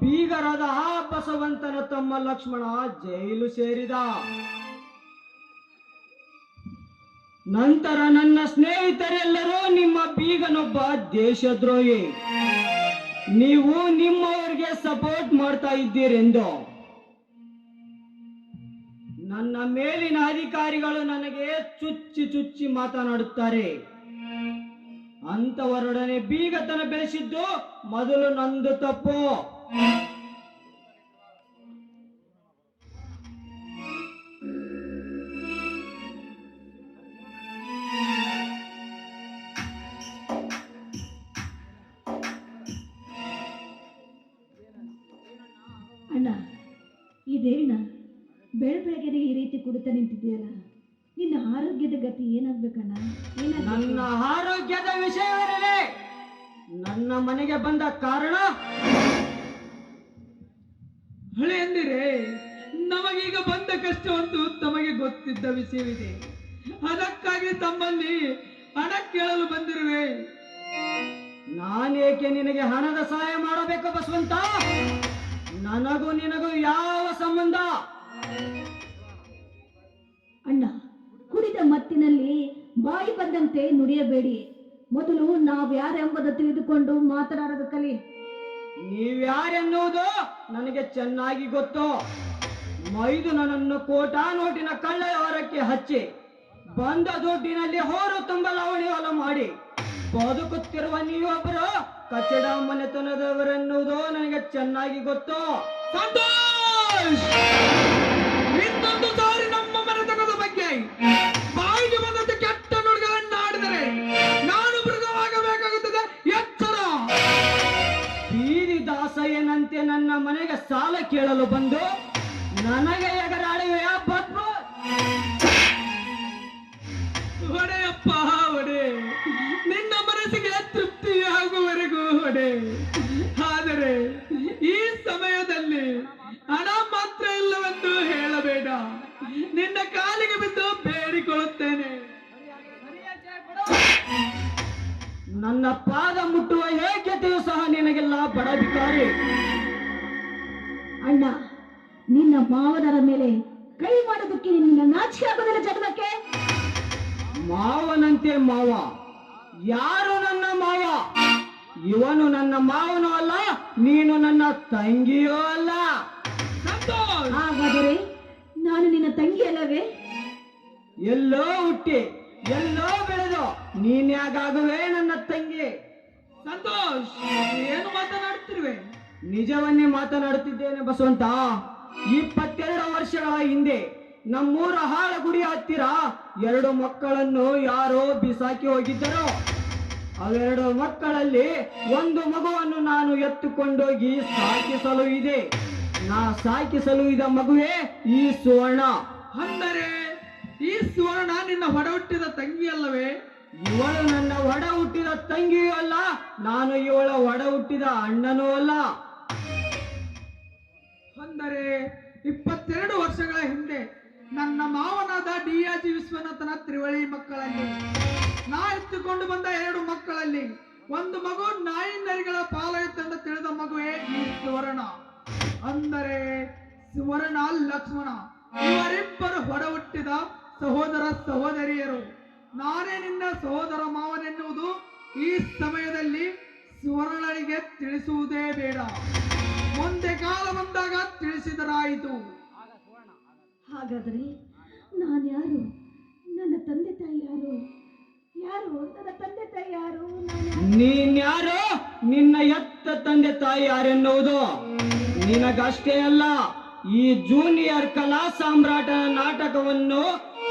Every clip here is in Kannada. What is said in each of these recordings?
ಬೀಗರಾದ ಬಸವಂತನ ತಮ್ಮ ಲಕ್ಷ್ಮಣ ಜೈಲು ಸೇರಿದ. ನಂತರ ನನ್ನ ಸ್ನೇಹಿತರೆಲ್ಲರೂ ನಿಮ್ಮ ಬೀಗನೊಬ್ಬ ದೇಶದ್ರೋಹಿ. ನೀವು ನಿಮ್ಮವರಿಗೆ ಸಪೋರ್ಟ್ ಮಾಡ್ತಾ ಇದ್ದೀರೆಂದು. ನನ್ನ ಮೇಲಿನ ಅಧಿಕಾರಿಗಳು ನನಗೆ ಚುಚ್ಚಿ ಚುಚ್ಚಿ ಮಾತನಾಡುತ್ತಾರೆ. ಅಂತವರೊಡನೆ ಬೀಗತನ ಬೆಳೆಸಿದ್ದು ಮೊದಲು ನಂದು ತಪ್ಪು. ಅಣ್ಣ ಇದೇನ ಬೆಳ ಬೆಳಗ್ಗೆನೆ ಈ ರೀತಿ ಕುಡಿತ ನಿಂತಿದೆಯಲ್ಲ ನಿನ್ನ ಆರೋಗ್ಯದ ಗತಿ ಏನಾಗ್ಬೇಕಣ್ಣ ಏನಾಗ್ಬೇಕು? ನನ್ನ ಆರೋಗ್ಯದ ವಿಷಯವಿರಲಿ ನನ್ನ ಮನೆಗೆ ಬಂದ ಕಾರಣ ಹಳೆಯಂದಿರೆ ನಮಗೀಗ ಬಂದ ಕಷ್ಟವಂತೂ ತಮಗೆ ಗೊತ್ತಿದ್ದ ವಿಷಯವಿದೆ. ಅದಕ್ಕಾಗಿ ತಮ್ಮಲ್ಲಿ ಹಣ ಕೇಳಲು ಬಂದಿರುವೆ. ನಾನೇಕೆ ನಿನಗೆ ಹಣದ ಸಹಾಯ ಮಾಡಬೇಕು ಬಸವಂತ? ನನಗೂ ನಿನಗೂ ಯಾವ ಸಂಬಂಧ? ಅಣ್ಣ, ಕುಡಿದ ಮತ್ತಿನಲ್ಲಿ ಬಾಯಿ ಬಂದಂತೆ ನುಡಿಯಬೇಡಿ. ಮೊದಲು ನಾವ್ಯಾರೆಂಬುದು ತಿಳಿದುಕೊಂಡು ಮಾತನಾಡೋದು ಕಲಿ. ನೀವ್ಯಾರೆನ್ನುವುದು ನನಗೆ ಚೆನ್ನಾಗಿ ಗೊತ್ತು. ಮೈದು ನನ್ನನ್ನು ಕೋಟಾ ನೋಟಿನ ಕಳ್ಳ ವ್ಯವಹಾರಕ್ಕೆ ಹಚ್ಚಿ, ಬಂದ ದುಡ್ಡಿನಲ್ಲಿ ಹೋರು ಹೊಲ ಮಾಡಿ. ಬದುಕುತ್ತಿರುವ ನೀವೊಬ್ಬರು ಕಚಡ ಮನೆತನದವರೆನ್ನುವುದು ನನಗೆ ಚೆನ್ನಾಗಿ ಗೊತ್ತು. ಸಂತೋಷ್! ಮನೆಗೆ ಸಾಲ ಕೇಳಲು ಬಂದು ನನಗೆ ಎಗರಾಡುವೆಯ ಪದ್ಮ. ಒಡೆಯಪ್ಪ ಒಡೆ ನಿನ್ನ ಮನಸ್ಸಿಗೆ ತೃಪ್ತಿಯಾಗುವವರೆಗೂ ಹೊಡೆ. ಆದರೆ ಈ ಸಮಯದಲ್ಲಿ ಹಣ ಮಾತ್ರ ಇಲ್ಲವೆಂದು ಹೇಳಬೇಡ. ನಿನ್ನ ಕಾಲಿಗೆ ಬಿದ್ದು ಬೇಡಿಕೊಳ್ಳುತ್ತೇನೆ. ನನ್ನ ಪಾದ ಮುಟ್ಟುವ ಏಕತೆಯು ಸಹ ನಿನಗೆಲ್ಲ ಬಡಬಿಕಾರಿ ಅಣ್ಣ ನಿನ್ನ ಮಾವನರ ಮೇಲೆ ಕೈ ಮಾಡೋದಕ್ಕೆ ನಿನ್ನ ನಾಚಿಕೆ ಆಗೋದಿಲ್ಲ ಜನ್ಮಕ್ಕೆ ಮಾವನಂತೆ ಮಾವ ಯಾರು ನನ್ನ ಮಾವ? ಇವನು ನನ್ನ ಮಾವನೂ ಅಲ್ಲ ನೀನು ನನ್ನ ತಂಗಿಯೂ ಅಲ್ಲ. ಸಂತೋಷ್! ಹಾಗಾದರೆ ನಾನು ನಿನ್ನ ತಂಗಿ ಅಲ್ಲವೇ? ಎಲ್ಲೋ ಹುಟ್ಟಿ ಎಲ್ಲೋ ಬೆಳೆದು ನೀನ್ಯಾಗಾಗುವೆ ನನ್ನ ತಂಗಿ? ಸಂತೋಷ್ ಏನು ಮಾತನಾಡುತ್ತಿರುವೆ? ನಿಜವನ್ನೇ ಮಾತನಾಡುತ್ತಿದ್ದೇನೆ ಬಸವಂತ. ಇಪ್ಪತ್ತೆರಡು ವರ್ಷಗಳ ಹಿಂದೆ ನಮ್ಮೂರ ಹಾಳಗುಡಿ ಹತ್ತಿರ ಎರಡು ಮಕ್ಕಳನ್ನು ಯಾರೋ ಬಿಸಾಕಿ ಹೋಗಿದ್ದರು. ಅವೆರಡು ಮಕ್ಕಳಲ್ಲಿ ಒಂದು ಮಗುವನ್ನು ನಾನು ಎತ್ತುಕೊಂಡೋಗಿ ಸಾಕಿಸಲು ಇದೆ. ನಾ ಸಾಕಿಸಲು ಇದ ಮಗುವೇ ಈ ಸುವರ್ಣ. ಅಂದರೆ ಈ ಸುವರ್ಣ ನಿನ್ನ ಹೊಡ ಹುಟ್ಟಿದ ತಂಗಿ ಅಲ್ಲವೇ? ಇವಳು ನನ್ನ ಒಡ ಹುಟ್ಟಿದ ತಂಗಿಯೂ ಅಲ್ಲ ನಾನು ಇವಳ ಒಡ ಹುಟ್ಟಿದ ಅಣ್ಣನೂ ಅಲ್ಲ. ಅಂದರೆ ಇಪ್ಪತ್ತೆರಡು ವರ್ಷಗಳ ಹಿಂದೆ ನನ್ನ ಮಾವನಾದ ಡಿ ಜಿ ವಿಶ್ವನಾಥನ ತ್ರಿವಳಿ ಮಕ್ಕಳಲ್ಲಿ. ನಾ ಎತ್ತುಕೊಂಡು ಬಂದ ಎರಡು ಮಕ್ಕಳಲ್ಲಿ ಒಂದು ಮಗು ನಾಯಿ ನರಿಗಳ ಅಂತ ತಿಳಿದ ಮಗುವೇ ಈ ಸುವರ್ಣ. ಅಂದರೆ ಸುವರ್ಣ ಲಕ್ಷ್ಮಣ. ಇವರಿಬ್ಬರು ಹೊರಹುಟ್ಟಿದ ಸಹೋದರ ಸಹೋದರಿಯರು. ನಾನೇ ನಿನ್ನ ಸಹೋದರ ಮಾವನೆನ್ನುವುದು ಈ ಸಮಯದಲ್ಲಿ ಸುವರ್ಣನಿಗೆ ತಿಳಿಸುವುದೇ ಬೇಡ. ಮುಂದೆ ಕಾಲ ಬಂದಾಗ ತಿಳಿಸಿದರಾಯಿತು. ಹಾಗಾದ್ರೆ ನಾನು ಯಾರು? ನನ್ನ ತಂದೆ ತಾಯಿ ಯಾರು? ಯಾರು? ನನ್ನ ತಂದೆ ತಾಯಿ ಯಾರು? ನಾನು ಯಾರು? ನೀನ್ಯಾರು? ನಿನ್ನ ಎತ್ತ ತಂದೆ ತಾಯಿ ಯಾರೆನ್ನುವುದು? ನಿನಗಷ್ಟೇ ಅಲ್ಲ ಈ ಜೂನಿಯರ್ ಕಲಾ ಸಾಮ್ರಾಟ ನಾಟಕವನ್ನು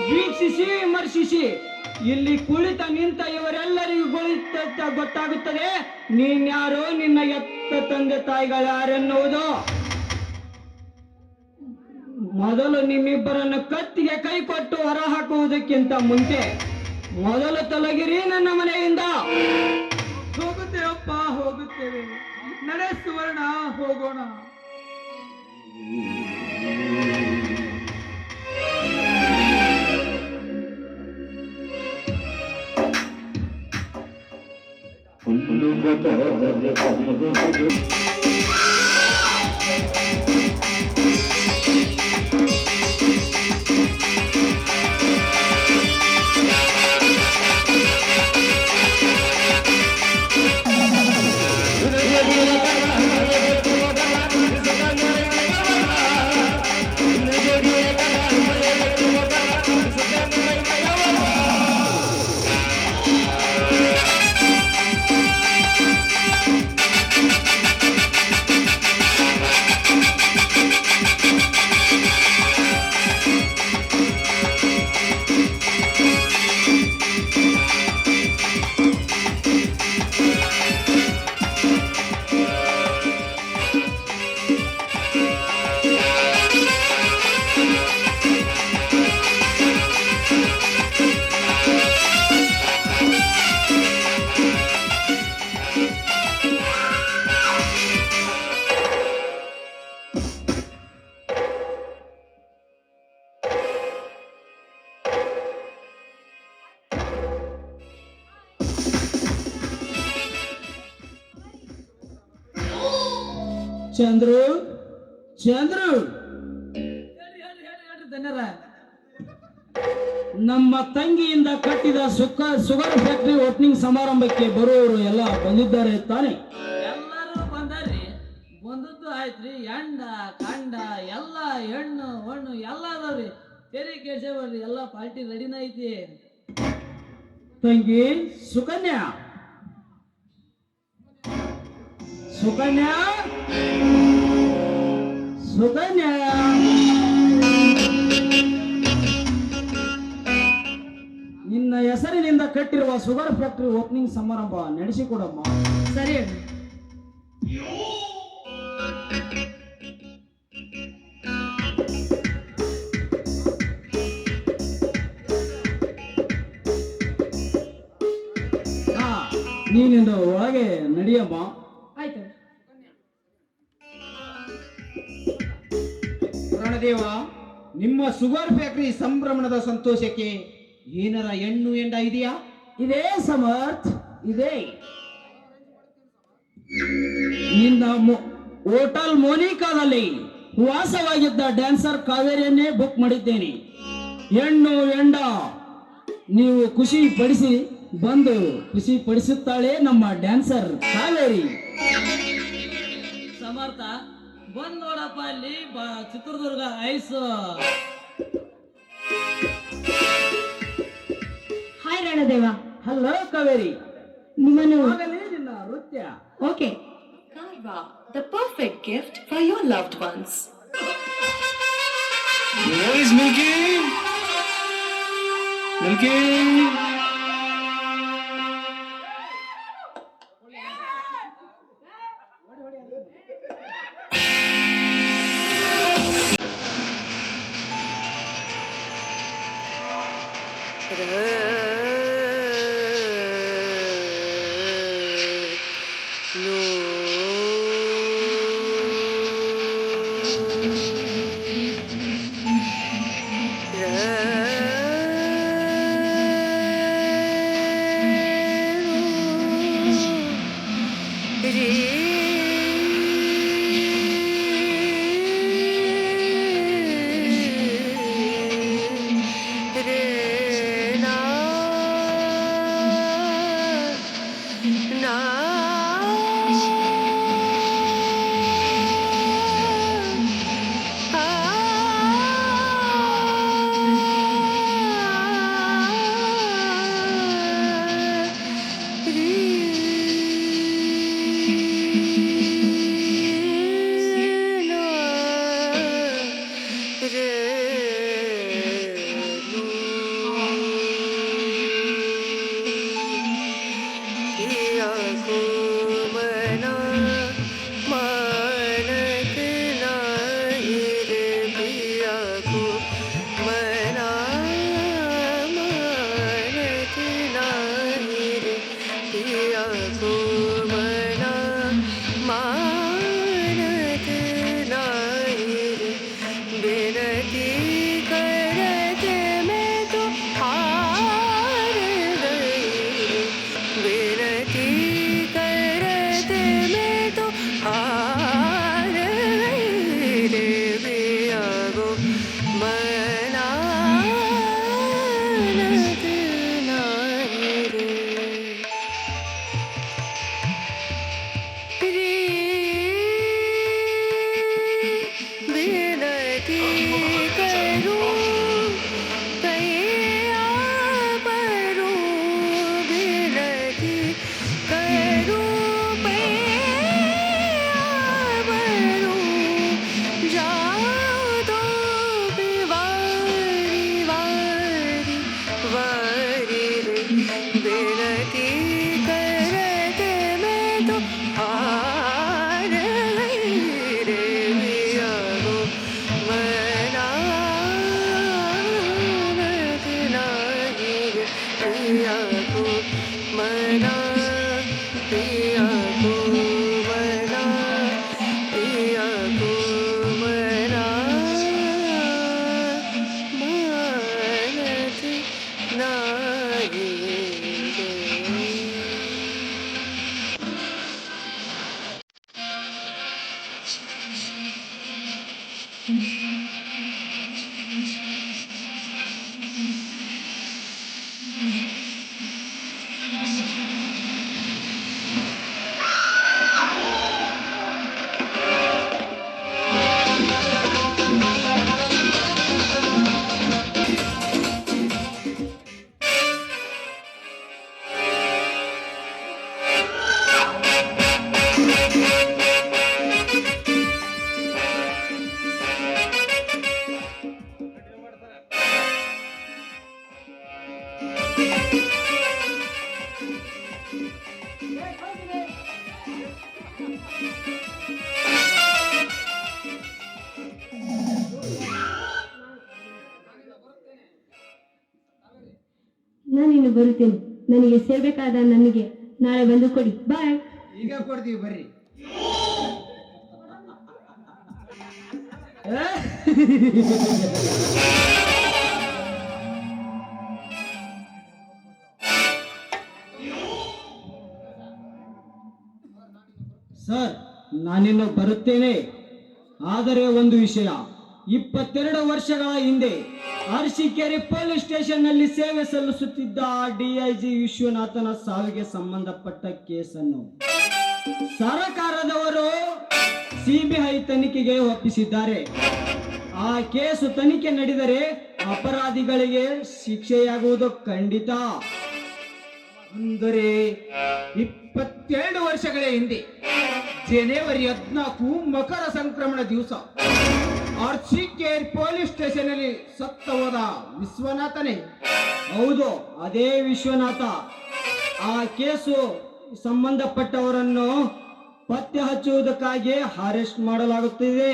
ವೀಕ್ಷಿಸಿ ವಿಮರ್ಶಿಸಿ. ಇಲ್ಲಿ ಕುಳಿತ ನಿಂತ ಇವರೆಲ್ಲರಿಗೂ ಕುಳಿತ ಗೊತ್ತಾಗುತ್ತದೆ ನೀನ್ಯಾರು? ನಿನ್ನ ಎತ್ತ ತಂದೆ ತಾಯಿಗಳು ಯಾರೆನ್ನುವುದು? ಮೊದಲು ನಿಮ್ಮಿಬ್ಬರನ್ನು ಕತ್ತಿಗೆ ಕೈ ಕೊಟ್ಟು ಹೊರ ಹಾಕುವುದಕ್ಕಿಂತ ಮುಂಚೆ ಮೊದಲು ತೊಲಗಿರಿ ನನ್ನ ಮನೆಯಿಂದ. ಹೋಗುತ್ತೇವಪ್ಪ ಹೋಗುತ್ತೇವೆ. ನಡೆ ಸುವರ್ಣ, ಹೋಗೋಣ. ಚಂದ್ರು ಚಂದ್ರು. ಧನ್ಯರ ನಮ್ಮ ತಂಗಿಯಿಂದ ಕಟ್ಟಿದ ಸುಖ ಸುಗರ್ ಫ್ಯಾಕ್ಟರಿ ಓಪನಿಂಗ್ ಸಮಾರಂಭಕ್ಕೆ ಬರುವವರು ಎಲ್ಲ ಬಂದಿದ್ದಾರೆ ತಾನೆ. ಎಲ್ಲರೂ ಬಂದಾರ್ರಿ. ಬಂದದ್ದು ಆಯ್ತ್ರಿ. ಎಂಡ ಕಂಡ ಎಲ್ಲ ಹೆಣ್ಣು ಹಣ್ಣು ಎಲ್ಲ ಅದಾವ್ರಿ. ತೆರಿ ಕೇಳ್ಸೇವಲ್ರಿ ಎಲ್ಲ ಪಾರ್ಟಿ ರೆಡಿನ ಐತಿ. ತಂಗಿ ಸುಕನ್ಯಾ. ಸುಕನ್ಯಾ? ಸುಕನ್ಯಾ? ನಿನ್ನ ಹೆಸರಿನಿಂದ ಕಟ್ಟಿರುವ ಸುಗರ್ ಫ್ಯಾಕ್ಟರಿ ಓಪನಿಂಗ್ ಸಮಾರಂಭ ನಡೆಸಿಕೊಡಮ್ಮ. ಸರಿ ಅಣ್ಣ. ಹಾ ನೀನಿಂದ ಒಳಗೆ ನಡಿಯಮ್ಮ. ನಿಮ್ಮ ಶುಗರ್ ಫ್ಯಾಕ್ಟರಿ ಸಂಭ್ರಮಣದ ಸಂತೋಷಕ್ಕೆ ಏನರ ಹೆಣ್ಣು ಎಂಡ ಇದೆಯಾ? ಇದೇ ಸಮರ್ಥ ಇದೆ. ನಿನ್ನ ಮೊ- ಹೋಟೆಲ್ ಮೋನಿಕಾದಲ್ಲಿ ವಾಸವಾಗಿದ್ದ ಡ್ಯಾನ್ಸರ್ ಕಾವೇರಿಯನ್ನೇ ಬುಕ್ ಮಾಡಿದ್ದೇನೆ. ಹೆಣ್ಣು ಎಂಡ ನೀವು ಖುಷಿ ಪಡಿಸಿ ಬಂದು ಖುಷಿ ಪಡಿಸುತ್ತಾಳೆ ನಮ್ಮ ಡ್ಯಾನ್ಸರ್ ಕಾವೇರಿ. ಸಮರ್ಥ ಬಂದ ನೋಡಪ್ಪ ಅಲ್ಲಿ ಚಿತ್ರದುರ್ಗ ಐಸ್. ಹಾಯ್ ನಾನಾ ಹಲೋ ಕಾವೇರಿ. ಮನೆ ಕಲಿಯಲಿಲ್ಲ ನೃತ್ಯ. ಓಕೆ ಕಾಯಿ ಬಾ perfect gift for your loved he is ನಗೀ ನಗೇನ್ ನನಗೆ ಸೇರ್ಬೇಕಾದ ನನಗೆ ನಾಳೆ ಬಂದು ಕೊಡಿ. ಬಾಯ್ ಈಗ ಕೊಡ್ತೀವಿ ಬರ್ರಿ. ಸರ್ ನಾನಿನ್ನು ಬರುತ್ತೇನೆ. ಆದರೆ ಒಂದು ವಿಷಯ. ಇಪ್ಪತ್ತೆರಡು ವರ್ಷಗಳ ಹಿಂದೆ ಅರಸೀಕೆರೆ ಪೊಲೀಸ್ ಸ್ಟೇಷನ್ನಲ್ಲಿ ಸೇವೆ ಸಲ್ಲಿಸುತ್ತಿದ್ದ ಡಿಐಜಿ ವಿಶ್ವನಾಥನ ಸಾವಿಗೆ ಸಂಬಂಧಪಟ್ಟ ಕೇಸನ್ನು ಸರಕಾರದವರು ಸಿಬಿಐ ತನಿಖೆಗೆ ಒಪ್ಪಿಸಿದ್ದಾರೆ. ಆ ಕೇಸು ತನಿಖೆ ನಡೆದರೆ ಅಪರಾಧಿಗಳಿಗೆ ಶಿಕ್ಷೆಯಾಗುವುದು ಖಂಡಿತ. ಅಂದರೆ ಇಪ್ಪತ್ತೆರಡು ವರ್ಷಗಳ ಹಿಂದೆ ಜನವರಿ ಹದಿನಾಲ್ಕು ಮಕರ ಸಂಕ್ರಮಣ ದಿವಸ ಆರ್ಚಿಕೇರ್ ಪೊಲೀಸ್ ಸ್ಟೇಷನ್ ಅಲ್ಲಿ ಸತ್ತ ಹೋದ ವಿಶ್ವನಾಥನೇ. ಹೌದು, ಅದೇ ವಿಶ್ವನಾಥ. ಆ ಕೇಸು ಸಂಬಂಧಪಟ್ಟವರನ್ನು ಪತ್ತೆ ಹಚ್ಚುವುದಕ್ಕಾಗಿ ಅರೆಸ್ಟ್ ಮಾಡಲಾಗುತ್ತಿದೆ.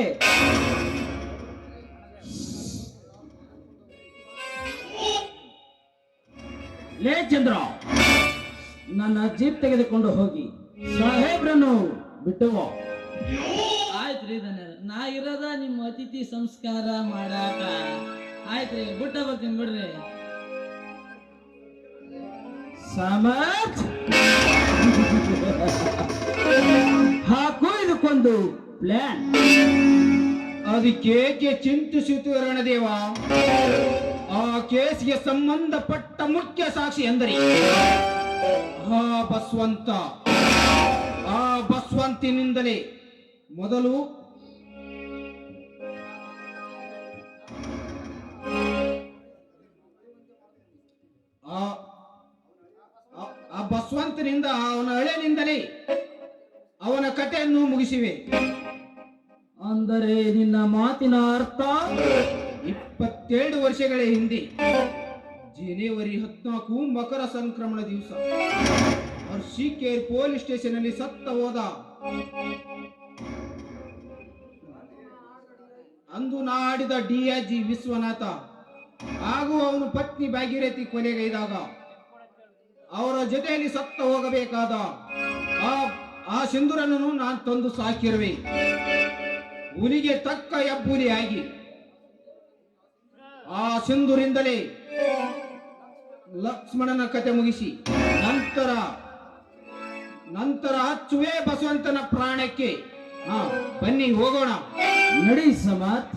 ಲೇ ಚಂದ್ರ, ನನ್ನ ಜೀಪ್ ತೆಗೆದುಕೊಂಡು ಹೋಗಿ. ಸಾಹೇಬ್ರನ್ನು ಬಿಟ್ಟು ಆಯ್ತ್ರಿ ಇದನ್ನ. ನಾ ಇರೋದ ನಿಮ್ಮ ಅತಿಥಿ ಸಂಸ್ಕಾರ ಮಾಡಾಕ. ಆಯ್ತ್ರಿ, ಬಿಟ್ಟ ಬರ್ತೀನಿ ಬಿಡ್ರಿ. ಸಮಾಜ್ ಹಾಕು ಇದಕ್ಕೊಂದು ಪ್ಲಾನ್ ಅದಕ್ಕೇಕೆ ಚಿಂತಿಸಿತು ರಣದೇವ ಆ ಕೇಸ್ಗೆ ಸಂಬಂಧಪಟ್ಟ ಮುಖ್ಯ ಸಾಕ್ಷಿ ಎಂದರೆ? ಆ ಬಸವಂತ. ಆ ಬಸವಂತಿನಿಂದಲೇ ಮೊದಲು ಆ ಬಸವಂತನಿಂದ ಅವನ ಹಳೆನಿಂದಲೇ ಅವನ ಕಥೆಯನ್ನು ಮುಗಿಸಿವೆ. ಅಂದರೆ ನಿನ್ನ ಮಾತಿನ ಅರ್ಥ ಇಪ್ಪತ್ತೇಳು ವರ್ಷಗಳ ಹಿಂದೆ ಜನವರಿ ಹದಿನಾಲ್ಕು ಮಕರ ಸಂಕ್ರಮಣ ದಿವಸ. ಅರ್ಷಿಕೇರ್ ಪೊಲೀಸ್ ಸ್ಟೇಷನ್ ಅಲ್ಲಿ ಸತ್ತ ಹೋದ. ಅಂದು ನಾಡಿದ ಡಿಐಜಿ ವಿಶ್ವನಾಥ ಹಾಗೂ ಅವನು ಪತ್ನಿ ಭಾಗೀರಥಿ ಕೊಲೆಗೈದಾಗ ಅವರ ಜೊತೆಯಲ್ಲಿ ಸತ್ತ ಹೋಗಬೇಕಾದ ಆ ಸಿಂಧೂರನ್ನು ನಾನು ತಂದು ಸಾಕಿರುವೆ. ಹುಲಿಗೆ ತಕ್ಕ ಎಬ್ಬುಲಿಯಾಗಿ ಆ ಸಿಂಧೂರಿಂದಲೇ ಲಕ್ಷ್ಮಣನ ಕತೆ ಮುಗಿಸಿ. ನಂತರ ನಂತರ ಹಚ್ಚುವೆ ಬಸವಂತನ ಪ್ರಾಣಕ್ಕೆ ಹಾ ಬನ್ನಿ ಹೋಗೋಣ. ನಡಿ ಸಮರ್ಥ್